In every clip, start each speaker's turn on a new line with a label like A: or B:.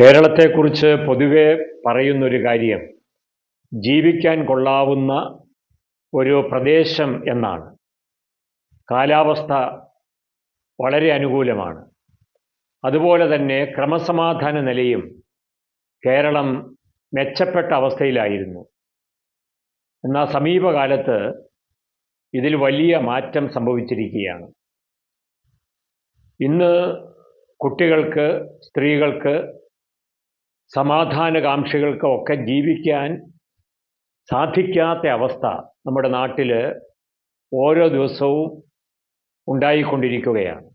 A: കേരളത്തെക്കുറിച്ച് പൊതുവെ പറയുന്നൊരു കാര്യം ജീവിക്കാൻ കൊള്ളാവുന്ന ഒരു പ്രദേശം എന്നാണ്. കാലാവസ്ഥ വളരെ അനുകൂലമാണ്. അതുപോലെ തന്നെ ക്രമസമാധാന നിലയും കേരളം മെച്ചപ്പെട്ട അവസ്ഥയിലായിരുന്നു. എന്നാൽ സമീപകാലത്ത് ഇതിൽ വലിയ മാറ്റം സംഭവിച്ചിരിക്കുകയാണ്. ഇന്ന് കുട്ടികൾക്ക് സ്ത്രീകൾക്ക് സമാധാനകാംക്ഷികൾക്ക് ഒക്കെ ജീവിക്കാൻ സാധിക്കാത്ത അവസ്ഥ നമ്മുടെ നാട്ടിൽ ഓരോ ദിവസവും ഉണ്ടായിക്കൊണ്ടിരിക്കുകയാണ്.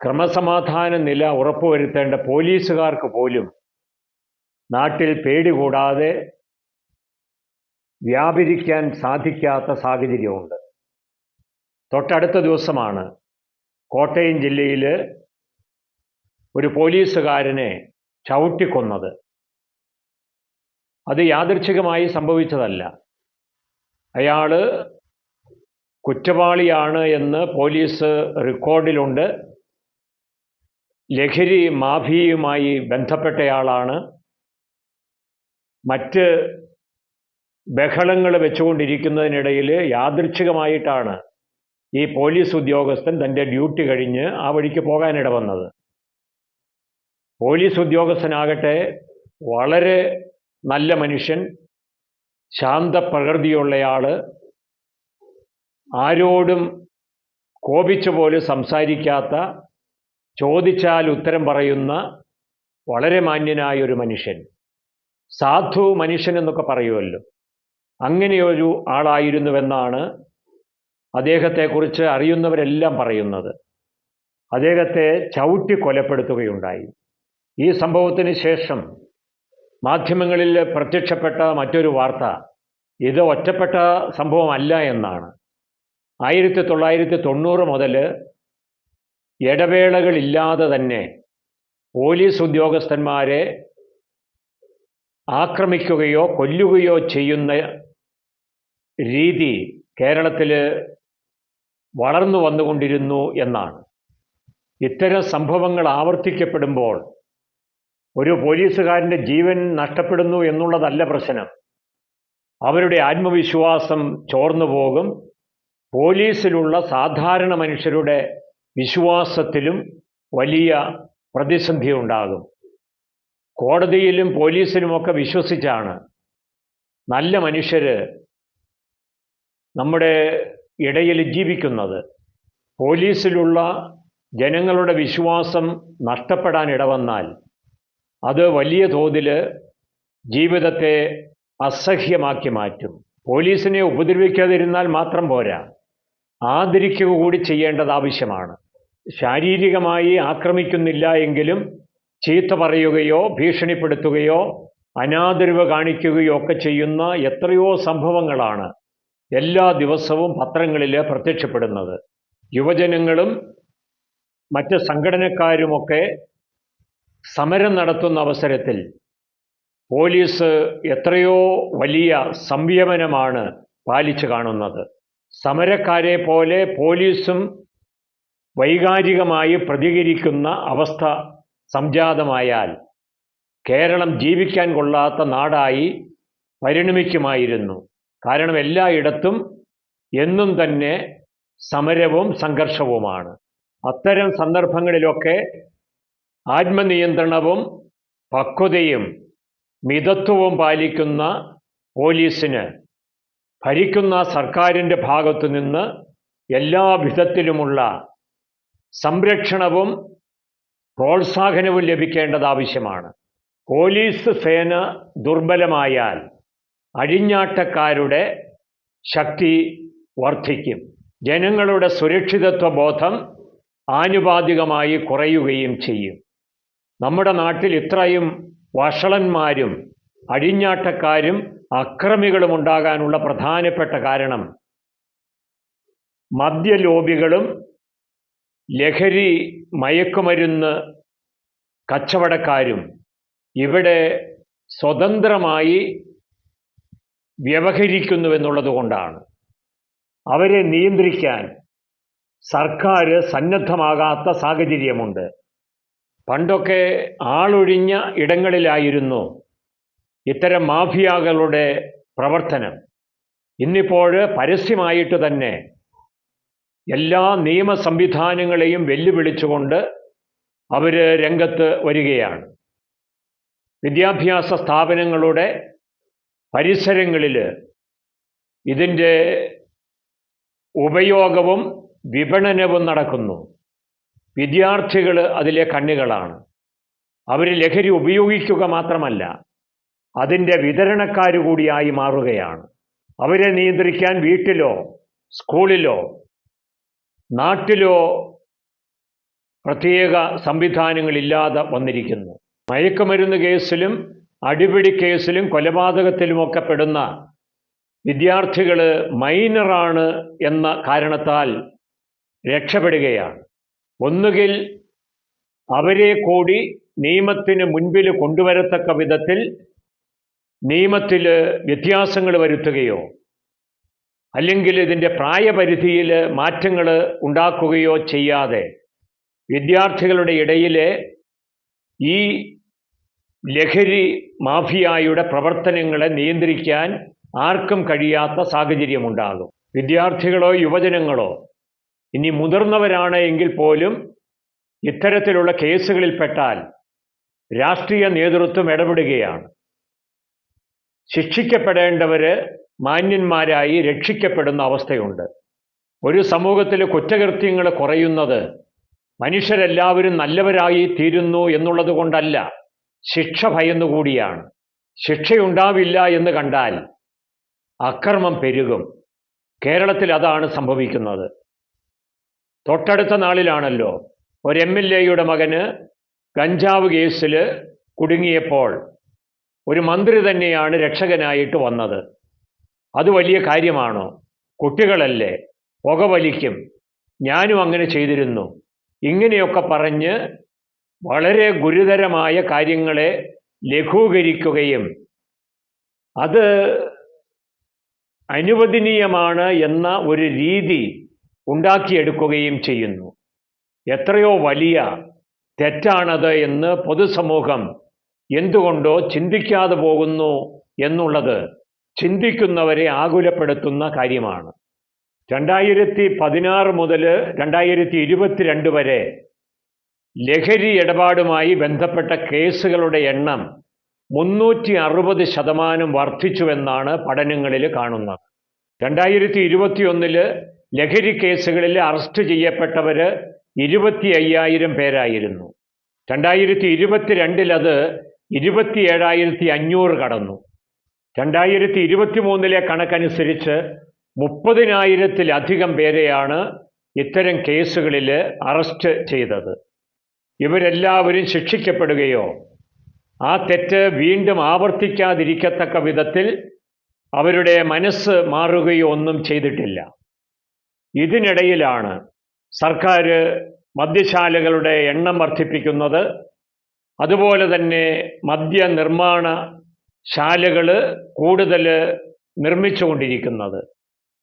A: ക്രമസമാധാന നില ഉറപ്പുവരുത്തേണ്ട പോലീസുകാർക്ക് പോലും നാട്ടിൽ പേടി കൂടാതെ വ്യാപരിക്കാൻ സാധിക്കാത്ത സാഹചര്യമുണ്ട്. തൊട്ടടുത്ത ദിവസമാണ് കോട്ടയം ജില്ലയിൽ ഒരു പോലീസുകാരനെ ചവിട്ടിക്കൊന്നത്. അത് യാദൃച്ഛികമായി സംഭവിച്ചതല്ല. അയാൾ കുറ്റവാളിയാണ് എന്ന് പോലീസ് റെക്കോർഡിലുണ്ട്. ലഹരി മാഫിയയുമായി ബന്ധപ്പെട്ടയാളാണ്. മറ്റ് ബഹളങ്ങൾ വെച്ചുകൊണ്ടിരിക്കുന്നതിനിടയിൽ യാദൃച്ഛികമായിട്ടാണ് ഈ പോലീസ് ഉദ്യോഗസ്ഥൻ തന്റെ ഡ്യൂട്ടി കഴിഞ്ഞ് ആ വഴിക്ക് പോകാനിട വന്നത് പോലീസ് ഉദ്യോഗസ്ഥനാകട്ടെ വളരെ നല്ല മനുഷ്യൻ ശാന്ത ശാന്തപ്രകൃതിയുള്ളയാൾ ആരോടും കോപിച്ചു പോലും സംസാരിക്കാത്ത ചോദിച്ചാൽ ഉത്തരം പറയുന്ന വളരെ മാന്യനായ ഒരു മനുഷ്യൻ. സാധു മനുഷ്യൻ എന്നൊക്കെ പറയുമല്ലോ. അങ്ങനെയൊരു ആളായിരുന്നുവെന്നാണ് അദ്ദേഹത്തെക്കുറിച്ച് അറിയുന്നവരെല്ലാം പറയുന്നത്. അദ്ദേഹത്തെ ചവിട്ടി കൊലപ്പെടുത്തുകയുണ്ടായി. ഈ സംഭവത്തിന് ശേഷം മാധ്യമങ്ങളിൽ പ്രത്യക്ഷപ്പെട്ട മറ്റൊരു വാർത്ത ഇത് ഒറ്റപ്പെട്ട സംഭവമല്ല എന്നാണ്. ആയിരത്തി തൊള്ളായിരത്തി തൊണ്ണൂറ് മുതൽ ഇടവേളകളില്ലാതെ തന്നെ പോലീസ് ഉദ്യോഗസ്ഥന്മാരെ ആക്രമിക്കുകയോ കൊല്ലുകയോ ചെയ്യുന്ന രീതി കേരളത്തിൽ വളർന്നു വന്നുകൊണ്ടിരുന്നു എന്നാണ്. ഇത്തരം സംഭവങ്ങൾ ആവർത്തിക്കപ്പെടുമ്പോൾ ഒരു പോലീസുകാരന്റെ ജീവൻ നഷ്ടപ്പെടുന്നു എന്നുള്ളതല്ല പ്രശ്നം. അവരുടെ ആത്മവിശ്വാസം ചോർന്നു പോകും. പോലീസിലുള്ള സാധാരണ മനുഷ്യരുടെ വിശ്വാസത്തിലും വലിയ പ്രതിസന്ധി ഉണ്ടാകും. കോടതിയിലും പോലീസിലുമൊക്കെ വിശ്വസിച്ചാണ് നല്ല മനുഷ്യർ നമ്മുടെ ഇടയിൽ ജീവിക്കുന്നത്. പോലീസിലുള്ള ജനങ്ങളുടെ വിശ്വാസം നഷ്ടപ്പെടാൻ ഇടവന്നാൽ അത് വലിയ തോതിൽ ജീവിതത്തെ അസഹ്യമാക്കി മാറ്റും. പോലീസിനെ ഉപദ്രവിക്കാതിരുന്നാൽ മാത്രം പോരാ. ആദരിക്കുക കൂടി ചെയ്യേണ്ടത് ആവശ്യമാണ്. ശാരീരികമായി ആക്രമിക്കുന്നില്ല എങ്കിലും ചീത്ത പറയുകയോ ഭീഷണിപ്പെടുത്തുകയോ അനാദരവ് കാണിക്കുകയോ ഒക്കെ ചെയ്യുന്ന എത്രയോ സംഭവങ്ങളാണ് എല്ലാ ദിവസവും പത്രങ്ങളിൽ പ്രത്യക്ഷപ്പെടുന്നത്. യുവജനങ്ങളും മറ്റ് സംഘടനക്കാരുമൊക്കെ സമരം നടത്തുന്ന അവസരത്തിൽ പോലീസ് എത്രയോ വലിയ സംയമനമാണ് പാലിച്ചു കാണുന്നത്. സമരക്കാരെ പോലെ പോലീസും വൈകാരികമായി പ്രതികരിക്കുന്ന അവസ്ഥ സംജാതമായാൽ കേരളം ജീവിക്കാൻ കൊള്ളാത്ത നാടായി പരിണമിക്കുമായിരുന്നു. കാരണം എല്ലായിടത്തും എന്നും തന്നെ സമരവും സംഘർഷവുമാണ്. അത്തരം സന്ദർഭങ്ങളിലൊക്കെ ആത്മനിയന്ത്രണവും പക്വതയും മിതത്വവും പാലിക്കുന്ന പോലീസിന് ഭരിക്കുന്ന സർക്കാരിന്റെ ഭാഗത്തു നിന്ന് എല്ലാ വിധത്തിലുമുള്ള സംരക്ഷണവും പ്രോത്സാഹനവും ലഭിക്കേണ്ടത് ആവശ്യമാണ്. പോലീസ് സേന ദുർബലമായാൽ അഴിഞ്ഞാട്ടക്കാരുടെ ശക്തി വർദ്ധിക്കും. ജനങ്ങളുടെ സുരക്ഷിതത്വ ബോധം ആനുപാതികമായി കുറയുകയും ചെയ്യും. നമ്മുടെ നാട്ടിൽ ഇത്രയും വഷളന്മാരും അഴിഞ്ഞാട്ടക്കാരും അക്രമികളും ഉണ്ടാകാനുള്ള പ്രധാനപ്പെട്ട കാരണം മദ്യലോബികളും ലഹരി മയക്കുമരുന്ന് കച്ചവടക്കാരും ഇവിടെ സ്വതന്ത്രമായി വ്യവഹരിക്കുന്നുവെന്നുള്ളത് കൊണ്ടാണ്. അവരെ നിയന്ത്രിക്കാൻ സർക്കാർ സന്നദ്ധമാകാത്ത സാഹചര്യമുണ്ട്. പണ്ടൊക്കെ ആളൊഴിഞ്ഞ ഇടങ്ങളിലായിരുന്നു ഇത്തരം മാഫിയകളുടെ പ്രവർത്തനം. ഇന്നിപ്പോൾ പരസ്യമായിട്ട് തന്നെ എല്ലാ നിയമ സംവിധാനങ്ങളെയും വെല്ലുവിളിച്ചുകൊണ്ട് അവർ രംഗത്ത് വരികയാണ്. വിദ്യാഭ്യാസ സ്ഥാപനങ്ങളുടെ പരിസരങ്ങളിൽ ഇതിന്റെ ഉപയോഗവും വിപണനവും നടക്കുന്നു. വിദ്യാർത്ഥികൾ അതിലെ കണ്ണുകളാണ്. അവർ ലഹരി ഉപയോഗിക്കുക മാത്രമല്ല അതിന്റെ വിതരണക്കാർ കൂടിയായി മാറുകയാണ്. അവരെ നിയന്ത്രിക്കാൻ വീട്ടിലോ സ്കൂളിലോ നാട്ടിലോ പ്രത്യേക സംവിധാനങ്ങളില്ലാതെ വന്നിരിക്കുന്നു. മയക്കുമരുന്ന് കേസിലും അടിപിടി കേസിലും കൊലപാതകത്തിലുമൊക്കെ പെടുന്ന വിദ്യാർത്ഥികൾ മൈനറാണ് എന്ന കാരണത്താൽ രക്ഷപ്പെടുകയാണ്. ഒന്നുകിൽ അവരെ കൂടി നിയമത്തിന് മുൻപിൽ കൊണ്ടുവരത്തക്ക വിധത്തിൽ നിയമത്തിൽ വ്യത്യാസങ്ങൾ വരുത്തുകയോ അല്ലെങ്കിൽ ഇതിന്റെ പ്രായപരിധിയിൽ മാറ്റങ്ങൾ ഉണ്ടാക്കുകയോ ചെയ്യാതെ വിദ്യാർത്ഥികളുടെ ഇടയിലെ ഈ ലഹരി മാഫിയായുടെ പ്രവർത്തനങ്ങളെ നിയന്ത്രിക്കാൻ ആർക്കും കഴിയാത്ത സാഹചര്യമുണ്ടാകും. വിദ്യാർത്ഥികളോ യുവജനങ്ങളോ ഇനി മുതിർന്നവരാണ് എങ്കിൽ പോലും ഇത്തരത്തിലുള്ള കേസുകളിൽ പെട്ടാൽ രാഷ്ട്രീയ നേതൃത്വം ഇടപെടുകയാണ്. ശിക്ഷിക്കപ്പെടേണ്ടവർ മാന്യന്മാരായി രക്ഷിക്കപ്പെടുന്ന അവസ്ഥയുണ്ട്. ഒരു സമൂഹത്തിലെ കുറ്റകൃത്യങ്ങൾ കുറയുന്നത് മനുഷ്യരെല്ലാവരും നല്ലവരായി തീരുന്നു എന്നുള്ളത് കൊണ്ടല്ല ശിക്ഷ ഭയന്നുകൂടിയാണ് ശിക്ഷയുണ്ടാവില്ല എന്ന് കണ്ടാൽ അക്രമം പെരുകും. കേരളത്തിൽ അതാണ് സംഭവിക്കുന്നത്. തൊട്ടടുത്ത നാളിലാണല്ലോ ഒരു എം എൽ എയുടെ മകന് കഞ്ചാവ് കേസിൽ കുടുങ്ങിയപ്പോൾ ഒരു മന്ത്രി തന്നെയാണ് രക്ഷകനായിട്ട് വന്നത്. അത് വലിയ കാര്യമാണോ? കുട്ടികളല്ലേ പുകവലിക്കും. ഞാനും അങ്ങനെ ചെയ്തിരുന്നു. ഇങ്ങനെയൊക്കെ പറഞ്ഞ് വളരെ ഗുരുതരമായ കാര്യങ്ങളെ ലഘൂകരിക്കുകയും അത് അനുവദനീയമാണ് എന്ന ഒരു രീതി ഉണ്ടാക്കിയെടുക്കുകയും ചെയ്യുന്നു. എത്രയോ വലിയ തെറ്റാണത് എന്ന് പൊതുസമൂഹം എന്തുകൊണ്ടോ ചിന്തിക്കാതെ പോകുന്നു എന്നുള്ളത് ചിന്തിക്കുന്നവരെ ആകുലപ്പെടുത്തുന്ന കാര്യമാണ്. രണ്ടായിരത്തി പതിനാറ് മുതൽ രണ്ടായിരത്തി ഇരുപത്തിരണ്ട് വരെ ലഹരി ഇടപാടുമായി ബന്ധപ്പെട്ട കേസുകളുടെ എണ്ണം മുന്നൂറ്റി അറുപത് ശതമാനം വർദ്ധിച്ചുവെന്നാണ് പഠനങ്ങളിൽ കാണുന്നത്. രണ്ടായിരത്തി ഇരുപത്തിയൊന്നിൽ ലഹരി കേസുകളിൽ അറസ്റ്റ് ചെയ്യപ്പെട്ടവർ ഇരുപത്തി അയ്യായിരം പേരായിരുന്നു. രണ്ടായിരത്തി ഇരുപത്തിരണ്ടിൽ അത് ഇരുപത്തി ഏഴായിരത്തി അഞ്ഞൂറ് കടന്നു. രണ്ടായിരത്തി ഇരുപത്തി മൂന്നിലെ കണക്കനുസരിച്ച് മുപ്പതിനായിരത്തിലധികം പേരെയാണ് ഇത്തരം കേസുകളിൽ അറസ്റ്റ് ചെയ്തത്. ഇവരെല്ലാവരും ശിക്ഷിക്കപ്പെടുകയോ ആ തെറ്റ് വീണ്ടും ആവർത്തിക്കാതിരിക്കത്തക്ക വിധത്തിൽ അവരുടെ മനസ്സ് മാറുകയോ ഒന്നും ചെയ്തിട്ടില്ല. ഇതിനിടയിലാണ് സർക്കാർ മദ്യശാലകളുടെ എണ്ണം വർദ്ധിപ്പിക്കുന്നത്. അതുപോലെ തന്നെ മദ്യ നിർമ്മാണ ശാലകൾ കൂടുതൽ നിർമ്മിച്ചുകൊണ്ടിരിക്കുന്നത്.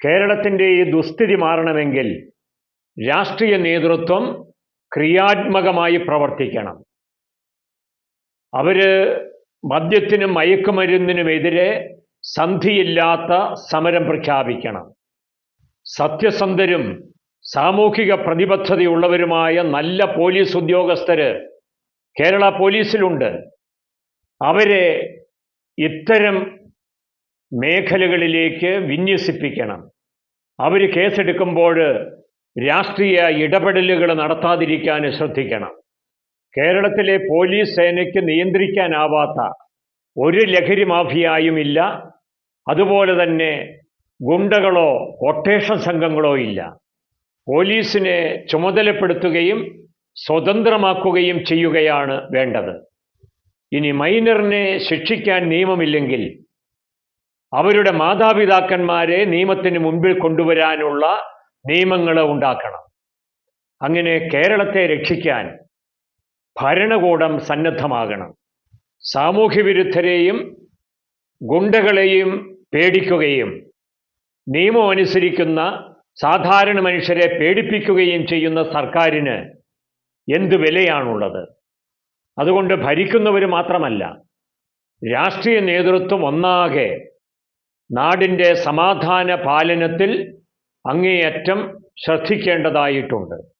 A: കേരളത്തിന്റെ ഈ ദുസ്ഥിതി മാറണമെങ്കിൽ രാഷ്ട്രീയ നേതൃത്വം ക്രിയാത്മകമായി പ്രവർത്തിക്കണം. അവർ മദ്യത്തിനും മയക്കുമരുന്നിനുമെതിരെ സന്ധിയില്ലാത്ത സമരം പ്രഖ്യാപിക്കണം. സത്യസന്ധരും സാമൂഹിക പ്രതിബദ്ധതയുള്ളവരുമായ നല്ല പോലീസ് ഉദ്യോഗസ്ഥര് കേരള പോലീസിലുണ്ട്. അവരെ ഇത്തരം മേഖലകളിലേക്ക് വിന്യസിപ്പിക്കണം. അവർ കേസെടുക്കുമ്പോൾ രാഷ്ട്രീയ ഇടപെടലുകൾ നടത്താതിരിക്കാൻ ശ്രദ്ധിക്കണം. കേരളത്തിലെ പോലീസ് സേനയ്ക്ക് നിയന്ത്രിക്കാനാവാത്ത ഒരു ലഹരി മാഫിയായും ഇല്ല. അതുപോലെ തന്നെ ഗുണ്ടകളോ കൊട്ടേഷൻ സംഘങ്ങളോ ഇല്ല. പോലീസിനെ ചുമതലപ്പെടുത്തുകയും സ്വതന്ത്രമാക്കുകയും ചെയ്യുകയാണ് വേണ്ടത്. ഇനി മൈനറിനെ ശിക്ഷിക്കാൻ നിയമമില്ലെങ്കിൽ അവരുടെ മാതാപിതാക്കന്മാരെ നിയമത്തിന് മുമ്പിൽ കൊണ്ടുവരാനുള്ള നിയമങ്ങൾ ഉണ്ടാക്കണം. അങ്ങനെ കേരളത്തെ രക്ഷിക്കാൻ ഭരണകൂടം സന്നദ്ധമാകണം. സാമൂഹ്യവിരുദ്ധരെയും ഗുണ്ടകളെയും പേടിക്കുകയും നിയമം അനുസരിക്കുന്ന സാധാരണ മനുഷ്യരെ പേടിപ്പിക്കുകയും ചെയ്യുന്ന സർക്കാരിന് എന്ത് വിലയാണുള്ളത്? അതുകൊണ്ട് ഭരിക്കുന്നവർ മാത്രമല്ല രാഷ്ട്രീയ നേതൃത്വം ഒന്നാകെ നാടിന്റെ സമാധാന പാലനത്തിൽ അങ്ങേയറ്റം ശ്രദ്ധിക്കേണ്ടതായിട്ടുണ്ട്.